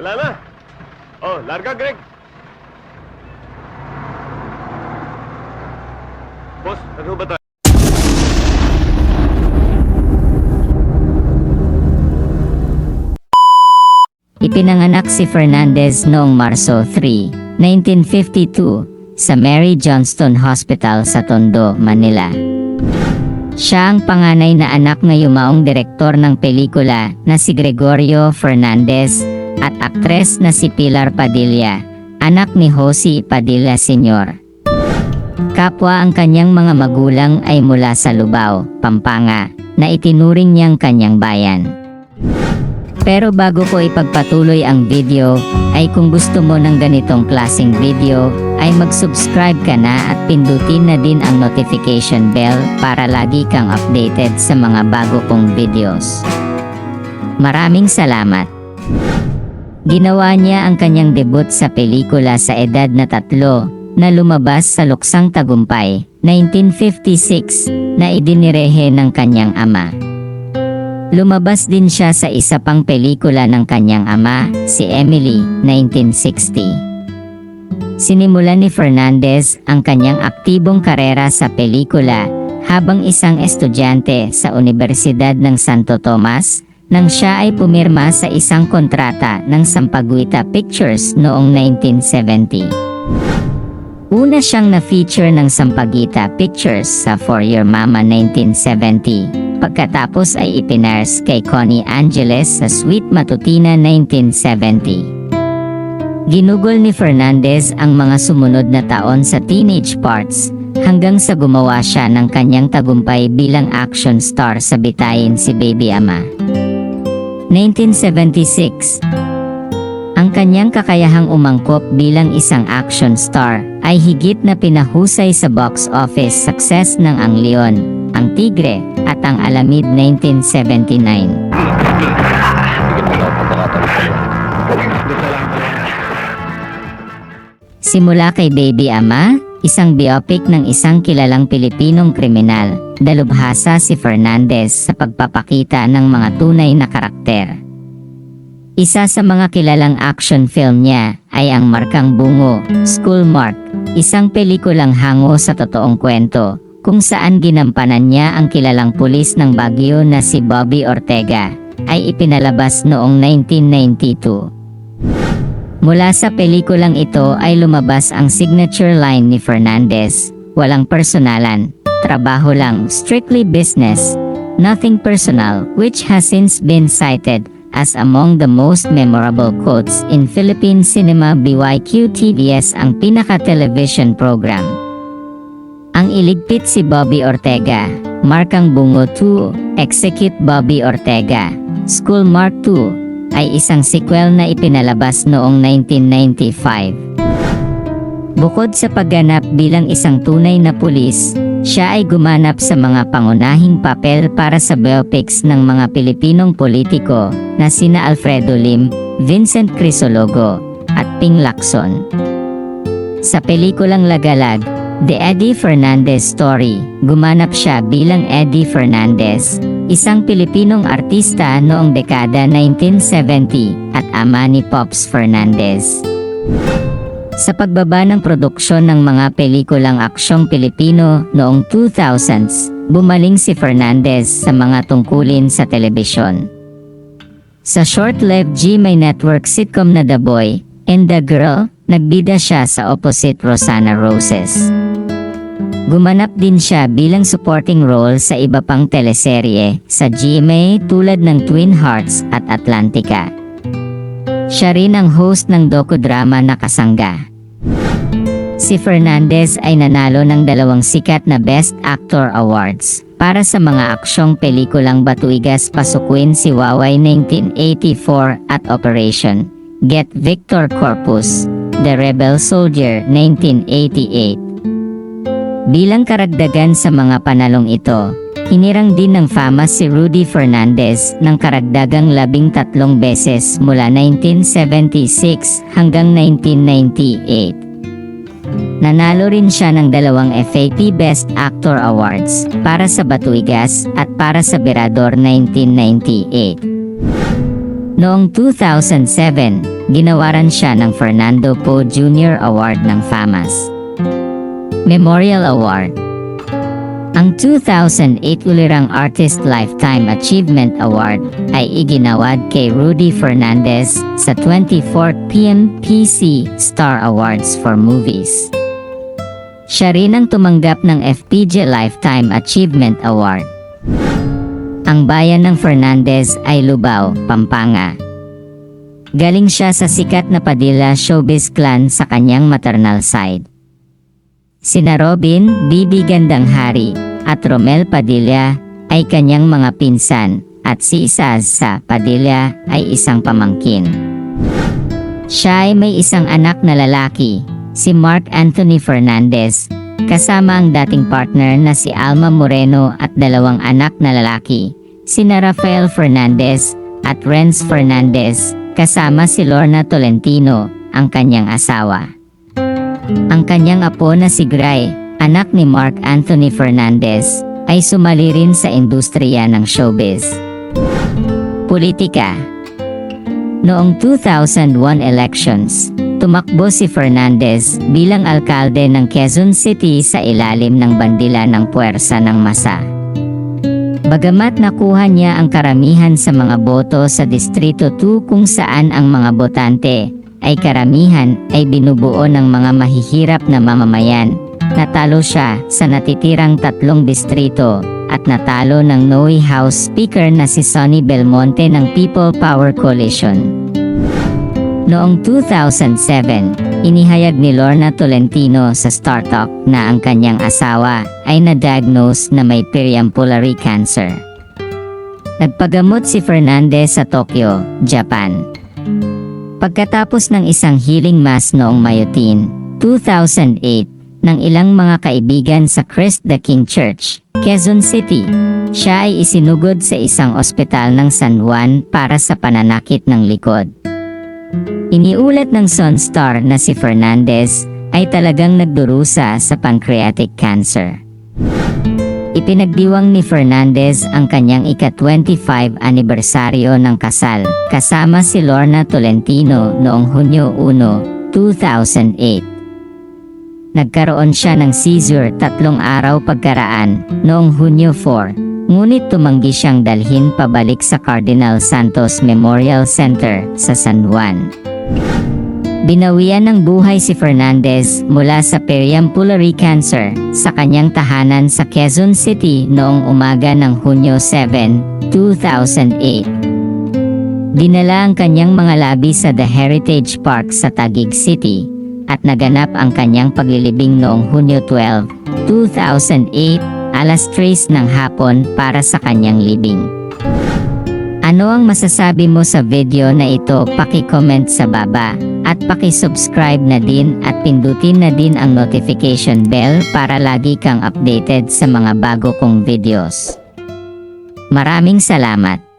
Wala na. Oh, larga, Greg. Boss, ano ba tayo? Ipinanganak si Fernandez noong Marso 3, 1952 sa Mary Johnston Hospital sa Tondo, Manila. Siya ang panganay na anak ng yumaong direktor ng pelikula na si Gregorio Fernandez at aktres na si Pilar Padilla, anak ni Josie Padilla Sr. Kapwa ang kanyang mga magulang ay mula sa Lubao, Pampanga, na itinuring niyang kanyang bayan. Pero bago ko ipagpatuloy ang video, ay kung gusto mo ng ganitong klaseng video, ay mag-subscribe ka na at pindutin na din ang notification bell para lagi kang updated sa mga bago kong videos. Maraming salamat! Ginawa niya ang kanyang debut sa pelikula sa edad na tatlo, na lumabas sa Luksang Tagumpay, 1956, na idinirehe ng kanyang ama. Lumabas din siya sa isa pang pelikula ng kanyang ama, si Emily, 1960. Sinimulan ni Fernandez ang kanyang aktibong karera sa pelikula habang isang estudyante sa Universidad ng Santo Tomas nang siya ay pumirma sa isang kontrata ng Sampaguita Pictures noong 1970. Una siyang na-feature ng Sampaguita Pictures sa For Your Mama 1970. Pagkatapos ay ipinars kay Connie Angeles sa Sweet Matutina 1970. Ginugol ni Fernandez ang mga sumunod na taon sa teenage parts hanggang sa gumawa siya ng kanyang tagumpay bilang action star sa bitayin si Baby Ama. 1976 ang kanyang kakayahang umangkop bilang isang action star ay higit na pinahusay sa box office success ng Ang Leon, Ang Tigre, at Ang Alamid 1979. Simula kay Baby Ama, isang biopic ng isang kilalang Pilipinong kriminal, dalubhasa si Fernandez sa pagpapakita ng mga tunay na karakter. Isa sa mga kilalang action film niya ay ang Markang Bungo, School isang pelikulang hango sa totoong kwento, kung saan ginampanan niya ang kilalang pulis ng Baguio na si Bobby Ortega, ay ipinalabas noong 1992. Mula sa pelikulang ito ay lumabas ang signature line ni Fernandez, walang personalan, trabaho lang, strictly business, nothing personal, which has since been cited as among the most memorable quotes in Philippine cinema BYQ TVS ang pinaka-television program. Ang iligpit si Bobby Ortega, Markang Bungo 2, Execute Bobby Ortega, School Mark 2, ay isang sequel na ipinalabas noong 1995. Bukod sa pagganap bilang isang tunay na pulis, siya ay gumanap sa mga pangunahing papel para sa biopics ng mga Pilipinong politiko na sina Alfredo Lim, Vincent Crisologo, at Ping Lacson. Sa pelikulang Lagalag, The Eddie Fernandez Story, gumanap siya bilang Eddie Fernandez, isang Pilipinong artista noong dekada 1970 at ama ni Pops Fernandez. Sa pagbaba ng produksyon ng mga pelikulang aksyong Pilipino noong 2000s, bumaling si Fernandez sa mga tungkulin sa telebisyon. Sa short-lived GMA Network sitcom na The Boy and the Girl, nagbida siya sa opposite Rosana Roses. Gumanap din siya bilang supporting role sa iba pang teleserye sa GMA tulad ng Twin Hearts at Atlantica. Siya rin ang host ng docudrama na Kasangga. Si Fernandez ay nanalo ng dalawang sikat na Best Actor Awards para sa mga aksyong pelikulang Batuigas Pasukwin si Waway 1984 at Operation Get Victor Corpus, The Rebel Soldier 1988. Bilang karagdagan sa mga panalong ito, hinirang din ng fama si Rudy Fernandez ng karagdagang labing tatlong beses mula 1976 hanggang 1998. Nanalo rin siya ng dalawang FAP Best Actor Awards para sa Batuigas at para sa Berador 1998. Noong 2007, ginawaran siya ng Fernando Poe Jr. Award ng FAMAS. Memorial Award Ang 2008 Ulirang Artist Lifetime Achievement Award ay iginawad kay Rudy Fernandez sa 24th PMPC Star Awards for Movies. Siya rin ang tumanggap ng FPJ Lifetime Achievement Award. Ang bayan ng Fernandez ay Lubao, Pampanga. Galing siya sa sikat na Padilla Showbiz Clan sa kanyang maternal side. Sina Robin, Bibi Gandang Hari, at Romel Padilla ay kanyang mga pinsan at si Isaz sa Padilla ay isang pamangkin. Siya ay may isang anak na lalaki, si Mark Anthony Fernandez, kasama ang dating partner na si Alma Moreno at dalawang anak na lalaki, sina Rafael Fernandez at Renz Fernandez, kasama si Lorna Tolentino, ang kanyang asawa. Ang kanyang apo na si Gray, anak ni Mark Anthony Fernandez, ay sumali rin sa industriya ng showbiz. Politika Noong 2001 elections, tumakbo si Fernandez bilang alkalde ng Quezon City sa ilalim ng bandila ng puwersa ng masa. Bagamat nakuha niya ang karamihan sa mga boto sa Distrito 2 kung saan ang mga botante ay karamihan ay binubuo ng mga mahihirap na mamamayan. Natalo siya sa natitirang tatlong distrito at natalo ng Noe House Speaker na si Sonny Belmonte ng People Power Coalition. Noong 2007, inihayag ni Lorna Tolentino sa Star Talk na ang kanyang asawa ay na-diagnose na may periampulary cancer. Nagpagamot si Fernandez sa Tokyo, Japan. Pagkatapos ng isang healing mass noong Mayotin, 2008, ng ilang mga kaibigan sa Christ the King Church, Quezon City, siya ay isinugod sa isang ospital ng San Juan para sa pananakit ng likod. Iniulat ng Sun Star na si Fernandez ay talagang nagdurusa sa pancreatic cancer. Ipinagdiwang ni Fernandez ang kanyang ika-25 anibersaryo ng kasal kasama si Lorna Tolentino noong Hunyo 1, 2008. Nagkaroon siya ng seizure tatlong araw pagkaraan noong Hunyo 4, ngunit tumanggi siyang dalhin pabalik sa Cardinal Santos Memorial Center sa San Juan. Binawian ng buhay si Fernandez mula sa periampulary cancer sa kanyang tahanan sa Quezon City noong umaga ng Hunyo 7, 2008. Dinala ang kanyang mga labi sa The Heritage Park sa Taguig City at naganap ang kanyang paglilibing noong Hunyo 12, 2008 alas 3 ng hapon para sa kanyang libing. Ano ang masasabi mo sa video na ito? Paki-comment sa baba at paki-subscribe na din at pindutin na din ang notification bell para lagi kang updated sa mga bago kong videos. Maraming salamat.